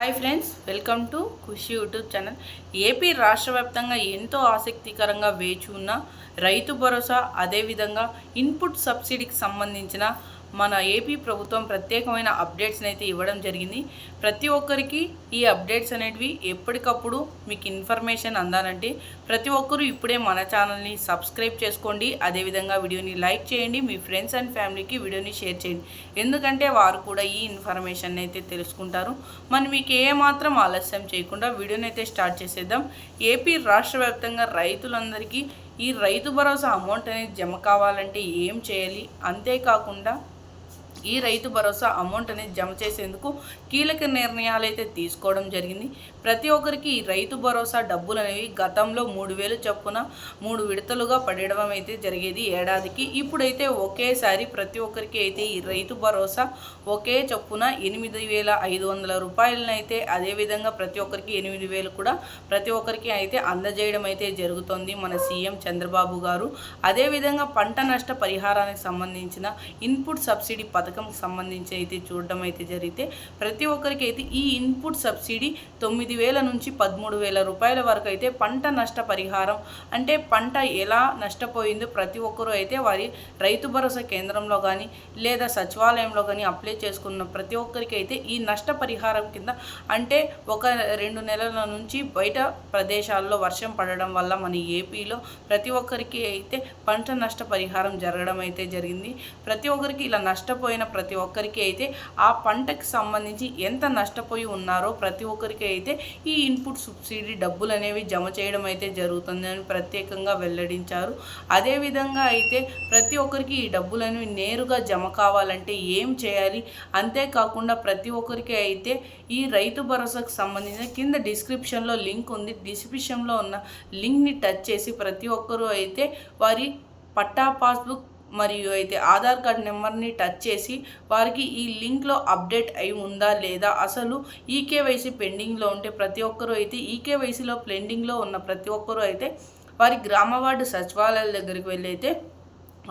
Hi friends welcome to Khushi YouTube channel AP రాష్ట్ర వ్యాప్తంగా ఎంతో ఆసక్తికరంగా వేచి ఉన్న రైతు భరోసా అదేవిధంగా ఇన్పుట్ సబ్సిడీకి సంబంధించిన మన ఏపీ ప్రభుత్వం ప్రత్యేకమైన అప్డేట్స్ని అయితే ఇవ్వడం జరిగింది. ప్రతి ఒక్కరికి ఈ అప్డేట్స్ అనేటివి ఎప్పటికప్పుడు మీకు ఇన్ఫర్మేషన్ అందాలంటే ప్రతి ఒక్కరూ ఇప్పుడే మన ఛానల్ని సబ్స్క్రైబ్ చేసుకోండి. అదేవిధంగా వీడియోని లైక్ చేయండి. మీ ఫ్రెండ్స్ అండ్ ఫ్యామిలీకి వీడియోని షేర్ చేయండి. ఎందుకంటే వారు కూడా ఈ ఇన్ఫర్మేషన్ అయితే తెలుసుకుంటారు. మరి మీకు ఏమాత్రం ఆలస్యం చేయకుండా వీడియోని అయితే స్టార్ట్ చేసేద్దాం. ఏపీ రాష్ట్ర వ్యాప్తంగా రైతులందరికీ ఈ రైతు భరోసా అమౌంట్ అనేది జమ కావాలంటే ఏం చేయాలి? అంతేకాకుండా ఈ రైతు భరోసా అమౌంట్ అనేది జమ చేసేందుకు కీలక నిర్ణయాలు అయితే తీసుకోవడం జరిగింది. ప్రతి ఒక్కరికి ఈ రైతు భరోసా డబ్బులు అనేవి గతంలో మూడు వేలు చొప్పున మూడు విడతలుగా పడడం అయితే జరిగేది ఏడాదికి. ఇప్పుడైతే ఒకేసారి ప్రతి ఒక్కరికి అయితే ఈ రైతు భరోసా ఒకే చొప్పున ఎనిమిది వేల ఐదు వందల రూపాయలను అయితే అదేవిధంగా ప్రతి ఒక్కరికి ఎనిమిది వేలు కూడా ప్రతి ఒక్కరికి అయితే అందజేయడం అయితే జరుగుతోంది మన సీఎం చంద్రబాబు గారు. అదేవిధంగా పంట నష్ట పరిహారానికి సంబంధించిన ఇన్పుట్ సబ్సిడీ పథకం సంబంధించి అయితే చూడడం అయితే జరిగితే ప్రతి ఒక్కరికి అయితే ఈ ఇన్పుట్ సబ్సిడీ తొమ్మిది వేల నుంచి పదమూడు వేల రూపాయల వరకు అయితే పంట నష్ట పరిహారం అంటే పంట ఎలా నష్టపోయిందో ప్రతి ఒక్కరూ అయితే వారి రైతు భరోసా కేంద్రంలో కానీ లేదా సచివాలయంలో కానీ అప్లై చేసుకున్న ప్రతి ఒక్కరికి అయితే ఈ నష్ట పరిహారం కింద అంటే ఒక రెండు నెలల నుంచి బయట ప్రదేశాల్లో వర్షం పడడం వల్ల మన ఏపీలో ప్రతి ఒక్కరికి అయితే పంట నష్ట పరిహారం జరగడం అయితే జరిగింది. ప్రతి ఒక్కరికి ఇలా నష్టపోయిన ప్రతి ఒక్కరికి అయితే ఆ పంటకి సంబంధించి ఎంత నష్టపోయి ఉన్నారో ప్రతి ఒక్కరికి అయితే ఈ ఇన్పుట్ సబ్సిడీ డబ్బులు అనేవి జమ చేయడం అయితే జరుగుతుందని ప్రత్యేకంగా వెల్లడించారు. అదేవిధంగా అయితే ప్రతి ఒక్కరికి ఈ డబ్బులు అనేవి నేరుగా జమ కావాలంటే ఏం చేయాలి? అంతేకాకుండా ప్రతి ఒక్కరికి అయితే ఈ రైతు భరోసాకు సంబంధించిన కింద డిస్క్రిప్షన్లో లింక్ ఉంది. డిస్క్రిప్షన్లో ఉన్న లింక్ని టచ్ చేసి ప్రతి ఒక్కరూ అయితే వారి పట్టా పాస్బుక్ మరియు అయితే ఆధార్ కార్డ్ నెంబర్ని టచ్ చేసి వారికి ఈ లింక్లో అప్డేట్ అయి ఉందా లేదా? అసలు ఈకేవైసీ పెండింగ్లో ఉంటే ప్రతి ఒక్కరూ అయితే ఈకేవైసీలో పెండింగ్లో ఉన్న ప్రతి ఒక్కరూ అయితే వారి గ్రామ వార్డు సచివాలయాల దగ్గరికి వెళ్ళి అయితే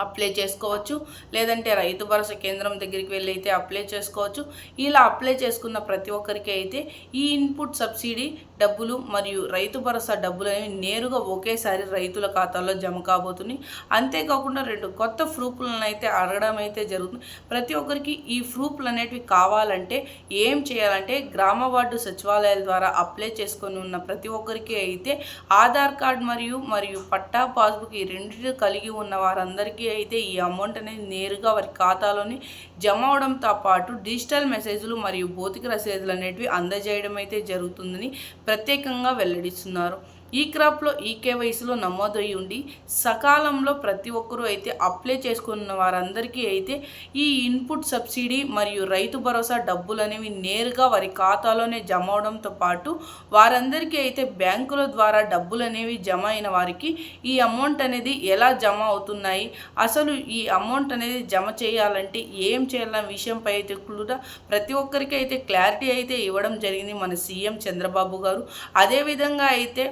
అప్లై చేసుకోవచ్చు. లేదంటే రైతు భరోసా కేంద్రం దగ్గరికి వెళ్ళి అయితే అప్లై చేసుకోవచ్చు. ఇలా అప్లై చేసుకున్న ప్రతి ఒక్కరికి అయితే ఈ ఇన్పుట్ సబ్సిడీ డబ్బులు మరియు రైతు భరోసా డబ్బులు అనేవి నేరుగా ఒకేసారి రైతుల ఖాతాలో జమ కాబోతున్నాయి. అంతేకాకుండా రెండు కొత్త ప్రూఫ్లను అయితే అడగడం అయితే జరుగుతుంది. ప్రతి ఒక్కరికి ఈ ప్రూఫ్లు అనేటివి కావాలంటే ఏం చేయాలంటే గ్రామ వార్డు సచివాలయాల ద్వారా అప్లై చేసుకొని ఉన్న ప్రతి ఒక్కరికి అయితే ఆధార్ కార్డ్ మరియు మరియు పట్టా పాస్బుక్ ఈ రెండింటిని కలిగి ఉన్న వారందరికీ అయితే ఈ అమౌంట్ అనేది నేరుగా వారి ఖాతాలోని జమ అవడంతో పాటు డిజిటల్ మెసేజ్లు మరియు భౌతిక రసీదులు అనేటివి అందజేయడం అయితే జరుగుతుందని ప్రత్యేకంగా వెల్లడిస్తున్నారు. ఈ క్రాప్లో ఈ కేవైసీలో నమోదయి ఉండి సకాలంలో ప్రతి ఒక్కరూ అయితే అప్లై చేసుకున్న వారందరికీ అయితే ఈ ఇన్పుట్ సబ్సిడీ మరియు రైతు భరోసా డబ్బులు అనేవి నేరుగా వారి ఖాతాలోనే జమ అవడంతో పాటు వారందరికీ అయితే బ్యాంకుల ద్వారా డబ్బులు అనేవి జమ అయిన వారికి ఈ అమౌంట్ అనేది ఎలా జమ అవుతున్నాయి అసలు ఈ అమౌంట్ అనేది జమ చేయాలంటే ఏం చేయాలన్న విషయంపై అయితే కూడా ప్రతి ఒక్కరికి అయితే క్లారిటీ అయితే ఇవ్వడం జరిగింది మన సీఎం చంద్రబాబు గారు. అదేవిధంగా అయితే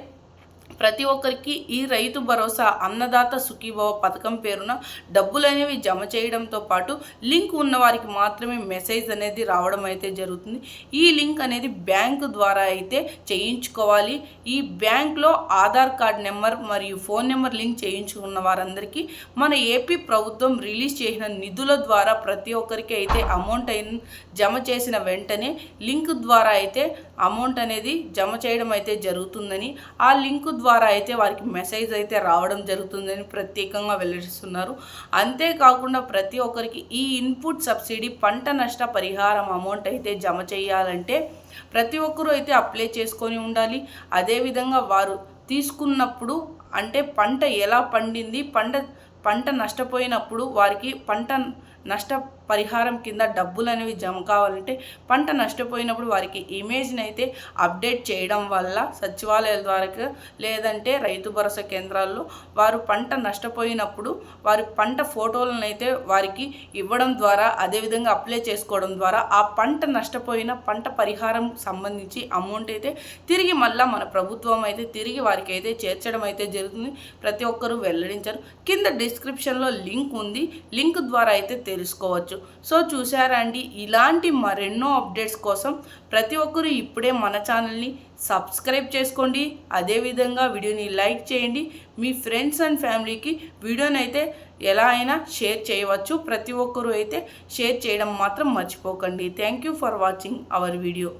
ప్రతి ఒక్కరికి ఈ రైతు భరోసా అన్నదాత సుఖీభవ పథకం పేరున డబ్బులు అనేవి జమ చేయడంతో పాటు లింక్ ఉన్న వారికి మాత్రమే మెసేజ్ అనేది రావడం అయితే జరుగుతుంది. ఈ లింక్ అనేది బ్యాంకు ద్వారా అయితే చేయించుకోవాలి. ఈ బ్యాంక్లో ఆధార్ కార్డ్ నెంబర్ మరియు ఫోన్ నెంబర్ లింక్ చేయించుకున్న వారందరికీ మన ఏపీ ప్రభుత్వం రిలీజ్ చేసిన నిధుల ద్వారా ప్రతి ఒక్కరికి అయితే అమౌంట్ అయిన జమ చేసిన వెంటనే లింక్ ద్వారా అయితే అమౌంట్ అనేది జమ చేయడం అయితే జరుగుతుందని ఆ లింక్ ద్వారా ద్వారా అయితే వారికి మెసేజ్ అయితే రావడం జరుగుతుందని ప్రత్యేకంగా వెల్లడిస్తున్నారు. అంతేకాకుండా ప్రతి ఒక్కరికి ఈ ఇన్పుట్ సబ్సిడీ పంట నష్ట పరిహారం అమౌంట్ అయితే జమ చేయాలంటే ప్రతి ఒక్కరూ అయితే అప్లై చేసుకొని ఉండాలి. అదేవిధంగా వారు తీసుకున్నప్పుడు అంటే పంట ఎలా పండింది పంట పంట నష్టపోయినప్పుడు వారికి పంట నష్ట పరిహారం కింద డబ్బులు అనేవి జమ కావాలంటే పంట నష్టపోయినప్పుడు వారికి ఇమేజ్ని అయితే అప్డేట్ చేయడం వల్ల సచివాలయాల ద్వారా లేదంటే రైతు భరోసా కేంద్రాల్లో వారు పంట నష్టపోయినప్పుడు వారి పంట ఫోటోలను అయితే వారికి ఇవ్వడం ద్వారా అదేవిధంగా అప్లై చేసుకోవడం ద్వారా ఆ పంట నష్టపోయిన పంట పరిహారం సంబంధించి అమౌంట్ అయితే తిరిగి మళ్ళీ మన ప్రభుత్వం అయితే తిరిగి వారికి అయితే చేర్చడం అయితే జరుగుతుంది. ప్రతి ఒక్కరూ వెల్లడించారు. కింద డిస్క్రిప్షన్లో లింక్ ఉంది. లింక్ ద్వారా అయితే తెలుసుకోవచ్చు. సో చూసారా అండి ఇలాంటి మరెన్నో అప్డేట్స్ కోసం ప్రతి ఒక్కరూ ఇప్పుడే మన ఛానల్ని సబ్స్క్రైబ్ చేసుకోండి. అదేవిధంగా వీడియోని లైక్ చేయండి. మీ ఫ్రెండ్స్ అండ్ ఫ్యామిలీకి వీడియోని అయితే ఎలా అయినా షేర్ చేయవచ్చు. ప్రతి ఒక్కరూ అయితే షేర్ చేయడం మాత్రం మర్చిపోకండి. Thank you for watching our video.